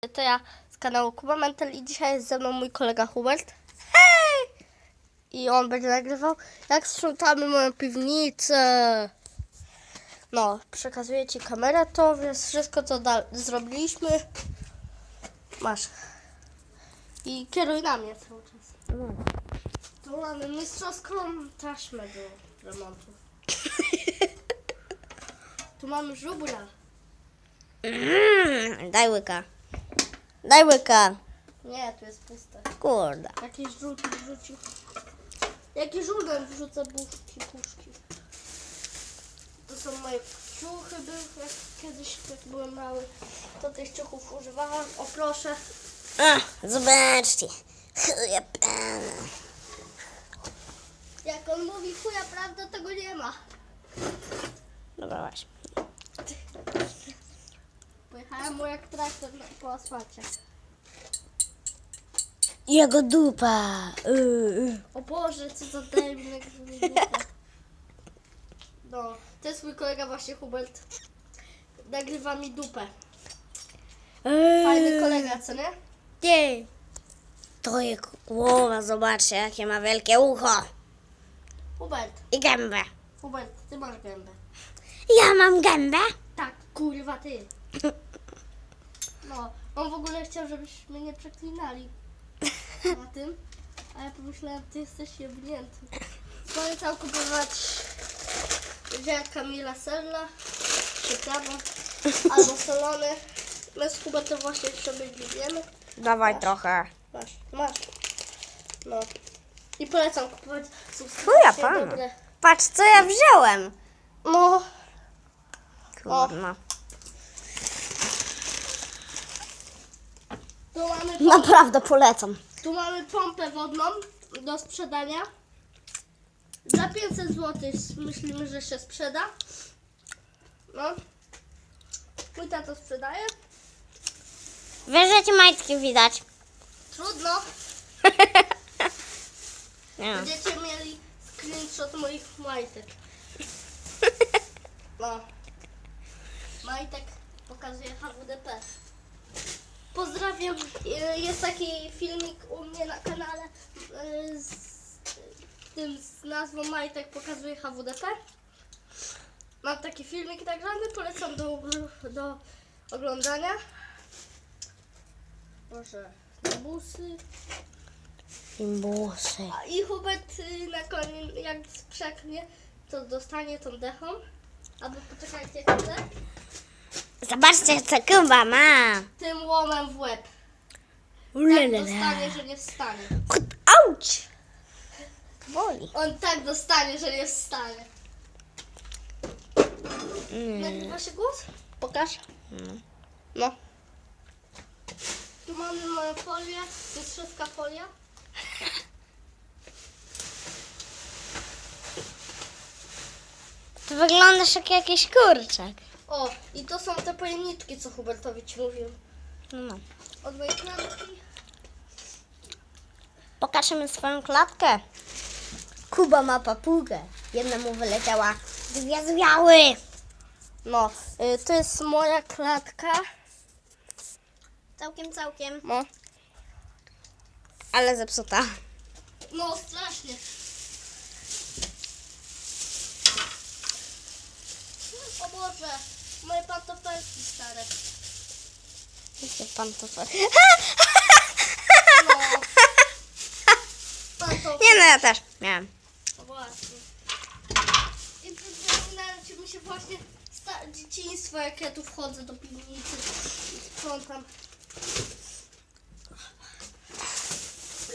To ja z kanału Kuba Mental i dzisiaj jest ze mną mój kolega Hubert. Hej! I on będzie nagrywał, jak sprzątamy moją piwnicę. No, przekazuję Ci kamerę, to jest wszystko, co zrobiliśmy. Masz. I kieruj na mnie cały czas. Tu mamy mistrzowską taśmę do remontu. Tu mamy żubra. Mm, daj łyka. Daj łyka. Nie, tu jest puste. Kurde. Jakiś żółty wrzucił. Jaki żółtem wrzuca buszki, puszki. To są moje ciuchy były, jak kiedyś jak byłem mały. To tych ciuchów używałam. O proszę. A, zobaczcie. Chuja pana. Jak on mówi chuja prawda, tego nie ma. Dobra, właśnie. Pojechałem mu jak traktor po asfalcie. Jego dupa. Yy. O Boże, co za debil. No, to jest mój kolega właśnie Hubert. Nagrywa mi dupę. Fajny kolega, co nie? Nie. To jest głowa, zobaczcie, jakie ma wielkie ucho. Hubert, I gębę. Hubert, ty masz gębę. Ja mam gębę? Tak, kurwa ty. No, on w ogóle chciał, żebyśmy nie przeklinali na tym, a ja pomyślałem, ty jesteś jebnięty. Polecam kupować gel Kamila Sella, przyprawa, albo solony. My z Hubertem właśnie sobie wiemy. Dawaj trochę. Masz, masz. No. I polecam kupować Chuja pana. dobre. Patrz, co ja wziąłem. No, Kurna. Tu mamy Naprawdę polecam. Tu mamy pompę wodną do sprzedania. Za 500 zł myślimy, że się sprzeda. No. Mój tato sprzedaje. Wiesz, że ci majtki widać. Trudno. Nie. Będziecie mieli screenshot moich majtek. No. Majtek pokazuje HWDP. Pozdrawiam. E, Jest taki filmik u mnie na kanale e, z tym z nazwą Majtek pokazuje HWDP. Mam taki filmik nagrany, polecam do, do oglądania. Proszę, busy. Imbusy. A I Hubert y, na koniec, jak skrzeknie, to dostanie tą dechą. Albo poczekajcie chwilę. Zobaczcie, co Kuba ma. Tym łomem w łeb. Tak dostanie, że nie wstanie. Auć! Boli. On tak dostanie, że nie wstanie. Mm. Nagrywa się głos? Pokaż. No. Tu mamy moją folię. To jest szybka folia. To wyglądasz jak jakiś kurczak. O, i to są te pojemniczki, co Hubertowi ci mówił. No. Od mojej klatki. Pokażemy swoją klatkę. Kuba ma papugę. Jedna mu wyleciała. Dwie zwiały. No, y, to jest moja klatka. Całkiem, całkiem. No. Ale zepsuta. No, strasznie. O Boże, moje pantofelki stare. Gdzie pan to co? No. Pantofelki. Nie no, ja też miałem. No właśnie. I przypominałem ci mi się właśnie sta- dzieciństwo, jak ja tu wchodzę do piwnicy i sprzątam.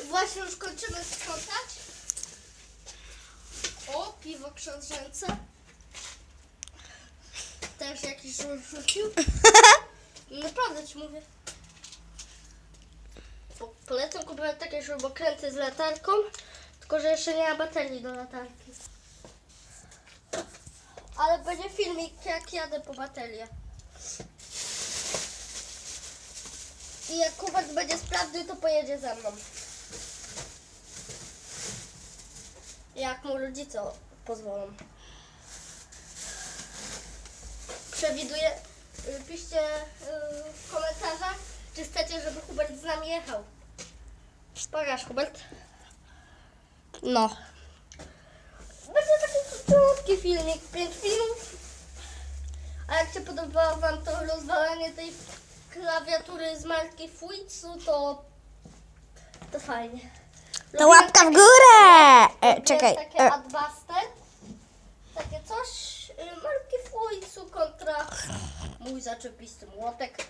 Właśnie już kończymy sprzątać. O, piwo książęce. Też jakiś rzucił. Naprawdę ci mówię. Po- Polecam kupować takie śrubokręty z latarką, tylko że jeszcze nie ma baterii do latarki. Ale będzie filmik, jak jadę po baterię. I jak Kubek będzie sprawdził, to pojedzie ze mną. Jak mu rodzice pozwolą. Przewiduję, y, piszcie y, w komentarzach, czy chcecie żeby Hubert z nami jechał. Pokaż, Hubert. No. Będzie taki krótki filmik, 5 filmów. A jak się podobało Wam to rozwalanie tej klawiatury z marki Fuitsu, to to fajnie. To łapka w górę! E, czekaj. Jest takie E, Adbuster. Takie coś marki Fuitsu kontra mój zaczepisty młotek.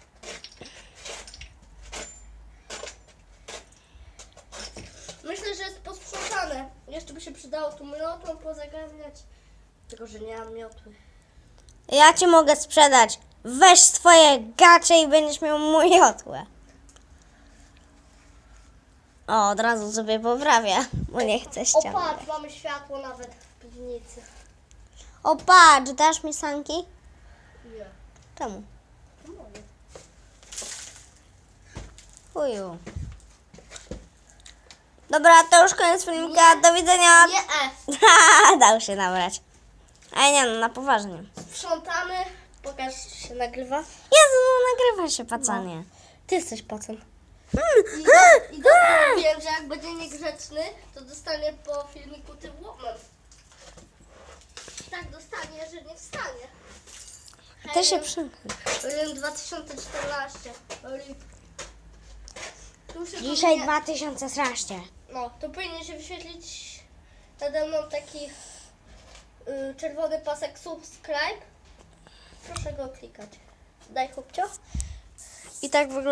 Myślę, że jest posprzątane. Jeszcze by się przydało tu miotłą pozagarniać. Tylko, że nie mam miotły. ja ci mogę sprzedać. Weź swoje gacie i będziesz miał miotłę. O, od razu sobie poprawia, bo nie chcę O ściągnąć. patrz, mamy światło nawet w piwnicy. O, patrz, dasz mi sanki? Nie. Czemu? to moje. Uju. Dobra, to już koniec filmika. Do widzenia. Nie, e. Dał się nabrać. Ale nie, no na poważnie. Sprzątamy. Pokaż, czy się nagrywa. Jezu, no nagrywa się pacanie. Ty jesteś pacem. Mm. I, do, I dobrze wiem, że jak będzie niegrzeczny, to dostanie po filmiku tym łomem. Tak dostanie, że nie wstanie. Ty się Hej, przymknij. Rym 2014. Rym. Tu się Dzisiaj powinien- 2013. No, to powinien się wyświetlić nade mną taki y, czerwony pasek subscribe. Proszę go klikać. Daj chłopcio. I tak wygląda.